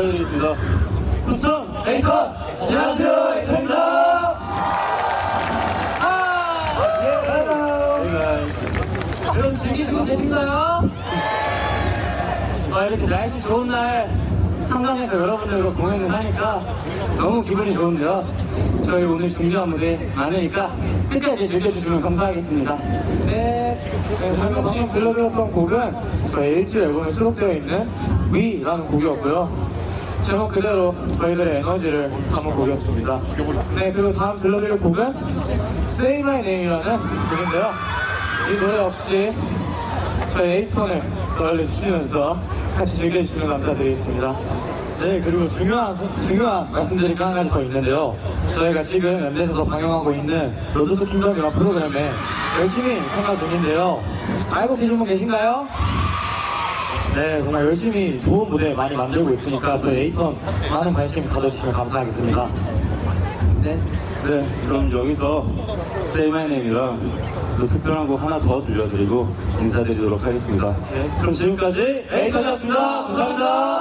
인사드리겠습니다. 우선 에이컨 안녕하세요 에이컨입니다 Hey guys. 여러분 즐기시고 계신가요? 아, 이렇게 날씨 좋은 날 한강에서 여러분들과 공연을 하니까 너무 기분이 좋은데요. 저희 오늘 준비한 무대 많으니까 끝까지 즐겨주시면 감사하겠습니다. 네, 저희가 방금 들려드렸던 곡은 저희 1주 앨범에 수록되어 있는 위라는 곡이었고요 제목 그대로 저희들의 에너지를 담은 곡이었습니다. 네 그리고 다음 들려드릴 곡은 Say My Name이라는 곡인데요. 이 노래 역시 저희 에이톤을 떠올려주시면서 같이 즐겨주시면 감사드리겠습니다. 네 그리고 중요한 중요한 말씀드릴 게 한 가지 더 있는데요. 저희가 지금 엠넷에서 방영하고 있는 로드 투 킹덤이라는 프로그램에 열심히 참가 중인데요. 알고 계신 분 계신가요? 네 정말 열심히 좋은 무대 많이 만들고 있으니까 저희 에이톤 많은 관심 가져주시면 감사하겠습니다 네 네, 그럼 여기서 Say My Name이랑 또 특별한 곡 하나 더 들려드리고 인사드리도록 하겠습니다. 그럼 지금까지 에이턴이었습니다. 감사합니다.